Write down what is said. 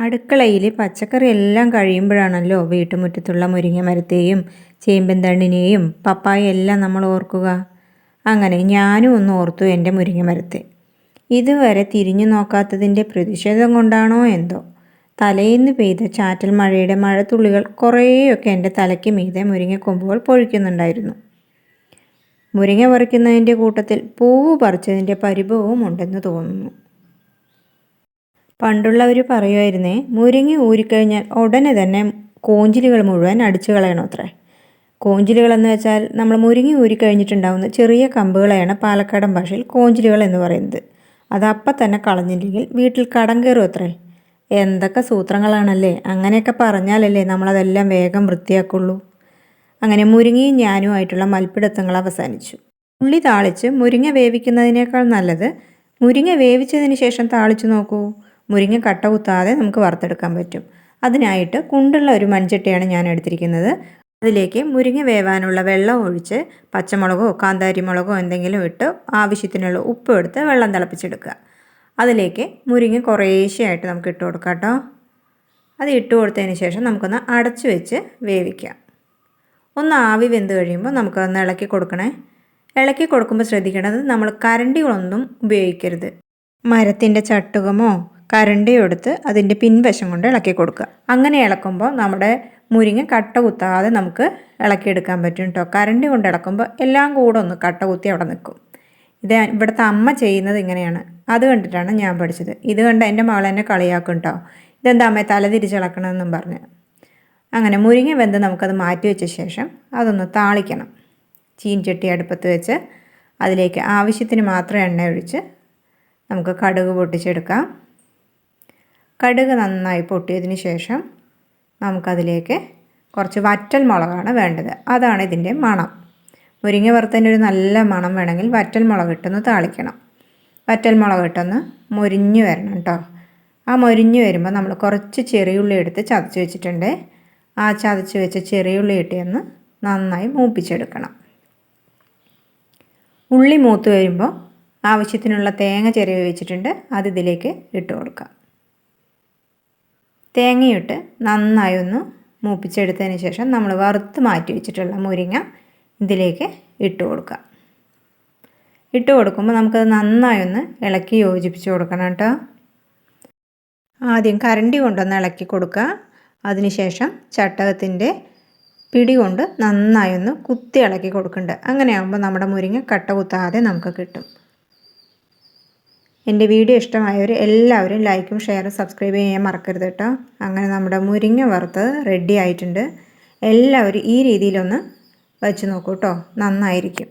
അടുക്കളയിൽ പച്ചക്കറി എല്ലാം കഴിയുമ്പോഴാണല്ലോ വീട്ടുമുറ്റത്തുള്ള മുരിങ്ങ മരത്തെയും ചേമ്പന്തണ്ടിനെയും പപ്പായ എല്ലാം നമ്മൾ ഓർക്കുക. അങ്ങനെ ഞാനും ഒന്ന് ഓർത്തു എന്റെ മുരിങ്ങ മരത്തെ ഇതുവരെ തിരിഞ്ഞു നോക്കാത്തതിന്റെ പ്രതിഷേധം കൊണ്ടാണോ എന്തോ? തലേന്ന് പെയ്ത ചാറ്റൽ മഴയുടെ മഴത്തുള്ളികൾ കുറേയൊക്കെ എന്റെ തലയ്ക്ക് മീതെ മുരിങ്ങക്കൊമ്പുകൾ പൊഴിക്കുന്നുണ്ടായിരുന്നു. മുരിങ്ങ പറിക്കുന്നതിന്റെ കൂട്ടത്തിൽ പൂവ് പറിച്ചതിന്റെ പരിഭവവും ഉണ്ടെന്ന് തോന്നുന്നു. പണ്ടുള്ളവർ പറയുമായിരുന്നേ മുരിങ്ങ ഊരിക്കഴിഞ്ഞാൽ ഉടനെ തന്നെ കോഞ്ചിലുകൾ മുഴുവൻ അടിച്ചു കളയണം അത്രേ. കോഞ്ചിലുകളെന്ന് വെച്ചാൽ നമ്മൾ മുരിങ്ങി ഊരിക്കഴിഞ്ഞിട്ടുണ്ടാവുന്ന ചെറിയ കമ്പുകളെയാണ് പാലക്കാടൻ ഭാഷയിൽ കോഞ്ചിലുകൾ എന്ന് പറയുന്നത്. അത് അപ്പം തന്നെ കളഞ്ഞില്ലെങ്കിൽ വീട്ടിൽ കടം കയറും അത്രേ. എന്തൊക്കെ സൂത്രങ്ങളാണല്ലേ. അങ്ങനെയൊക്കെ പറഞ്ഞാലല്ലേ നമ്മളതെല്ലാം വേഗം വൃത്തിയാക്കുള്ളൂ. അങ്ങനെ മുരിങ്ങയും ഞാനുമായിട്ടുള്ള മൽപ്പിടുത്തങ്ങൾ അവസാനിച്ചു. ഉള്ളി താളിച്ച് മുരിങ്ങ വേവിക്കുന്നതിനേക്കാൾ നല്ലത് മുരിങ്ങ വേവിച്ചതിന് ശേഷം താളിച്ചു നോക്കൂ. മുരിങ്ങ കട്ട കുത്താതെ നമുക്ക് വറുത്തെടുക്കാൻ പറ്റും. അതിനായിട്ട് കുണ്ടുള്ള ഒരു മൺചട്ടിയാണ് ഞാൻ എടുത്തിരിക്കുന്നത്. അതിലേക്ക് മുരിങ്ങ വേവാനുള്ള വെള്ളം ഒഴിച്ച് പച്ചമുളകോ കാന്താരിമുളകോ എന്തെങ്കിലും ഇട്ട് ആവശ്യത്തിനുള്ള ഉപ്പ് എടുത്ത് വെള്ളം തിളപ്പിച്ചെടുക്കുക. അതിലേക്ക് മുരിങ്ങ കുറേശ്ശെയായിട്ട് നമുക്ക് ഇട്ട് കൊടുക്കാം കേട്ടോ. അത് ഇട്ട് കൊടുത്തതിന് ശേഷം നമുക്കൊന്ന് അടച്ചു വെച്ച് വേവിക്കാം. ഒന്ന് ആവി വെന്ത് കഴിയുമ്പോൾ നമുക്കൊന്ന് ഇളക്കി കൊടുക്കണേ. ഇളക്കി കൊടുക്കുമ്പോൾ ശ്രദ്ധിക്കേണ്ടത് നമ്മൾ കരണ്ടികളൊന്നും ഉപയോഗിക്കരുത്. മരത്തിന്റെ ചട്ടുകമോ കരണ്ടിയോ എടുത്ത് അതിന്റെ പിൻവശം കൊണ്ട് ഇളക്കി കൊടുക്കുക. അങ്ങനെ ഇളക്കുമ്പോൾ നമ്മുടെ മുരിങ്ങ കട്ട കുത്താതെ നമുക്ക് ഇളക്കിയെടുക്കാൻ പറ്റും കേട്ടോ കരണ്ടി കൊണ്ട് ഇളക്കുമ്പോൾ എല്ലാം കൂടെ ഒന്ന് കട്ട കുത്തി അവിടെ നിൽക്കും. ഇത് ഇവിടുത്തെ അമ്മ ചെയ്യുന്നത് ഇങ്ങനെയാണ്. അത് കണ്ടിട്ടാണ് ഞാൻ പഠിച്ചത്. ഇത് കണ്ട് എന്റെ മകൾ എന്നെ കളിയാക്കും കേട്ടോ ഇതെന്താ അമ്മയെ തല തിരിച്ചിളക്കണമെന്നും പറഞ്ഞ്. അങ്ങനെ മുരിങ്ങ വെന്ത് നമുക്കത് മാറ്റി വെച്ച ശേഷം അതൊന്ന് താളിക്കണം. ചീൻചട്ടി അടുപ്പത്ത് വെച്ച് അതിലേക്ക് ആവശ്യത്തിന് മാത്രം എണ്ണ ഒഴിച്ച് നമുക്ക് കടുക് പൊട്ടിച്ചെടുക്കാം. കടുക് നന്നായി പൊട്ടിയതിന് ശേഷം നമുക്കതിലേക്ക് കുറച്ച് വറ്റൽ മുളകാണ് വേണ്ടത്. അതാണ് ഇതിന്റെ മണം. മുരിങ്ങ വറുത്തതിന്റെ ഒരു നല്ല മണം വേണമെങ്കിൽ വറ്റൽ മുളക് ഇട്ടൊന്ന് താളിക്കണം. വറ്റൽ മുളക് ഇട്ടൊന്ന് മൊരിഞ്ഞ് വരണം കേട്ടോ ആ മൊരിഞ്ഞ് വരുമ്പോൾ നമ്മൾ കുറച്ച് ചെറിയുള്ളി എടുത്ത് ചതച്ച് വെച്ചിട്ടുണ്ട്. ആ ചതച്ച് വെച്ച ചെറിയുള്ളി ഇട്ടിയൊന്ന് നന്നായി മൂപ്പിച്ചെടുക്കണം. ഉള്ളി മൂത്ത് വരുമ്പോൾ ആവശ്യത്തിനുള്ള തേങ്ങ ചെറിയ വെച്ചിട്ടുണ്ട്. അത് ഇതിലേക്ക് ഇട്ട് കൊടുക്കാം. തേങ്ങയിട്ട് നന്നായി ഒന്ന് മൂപ്പിച്ചെടുത്തതിന് ശേഷം നമ്മൾ വറുത്ത് മാറ്റി വെച്ചിട്ടുള്ള മുരിങ്ങ ഇതിലേക്ക് ഇട്ട് കൊടുക്കുക. ഇട്ട് കൊടുക്കുമ്പോൾ നമുക്കത് നന്നായി ഒന്ന് ഇളക്കി യോജിപ്പിച്ച് കൊടുക്കണം കേട്ടോ. ആദ്യം കരണ്ടി കൊണ്ടൊന്ന് ഇളക്കി കൊടുക്കുക. അതിനുശേഷം ചട്ടകത്തിന്റെ പിടി കൊണ്ട് നന്നായി ഒന്ന് കുത്തി ഇളക്കി കൊടുക്കുന്നുണ്ട് അങ്ങനെയാകുമ്പോൾ നമ്മുടെ മുരിങ്ങ കട്ട കുത്താതെ നമുക്ക് കിട്ടും. എന്റെ വീഡിയോ ഇഷ്ടമായവർ എല്ലാവരും ലൈക്കും ഷെയറും സബ്സ്ക്രൈബ് ചെയ്യാൻ മറക്കരുത് കേട്ടോ. അങ്ങനെ നമ്മുടെ മുരിങ്ങ വറുത്തത് റെഡി ആയിട്ടുണ്ട്. എല്ലാവരും ഈ രീതിയിലൊന്ന് വെച്ച് നോക്കൂ കേട്ടോ. നന്നായിരിക്കും.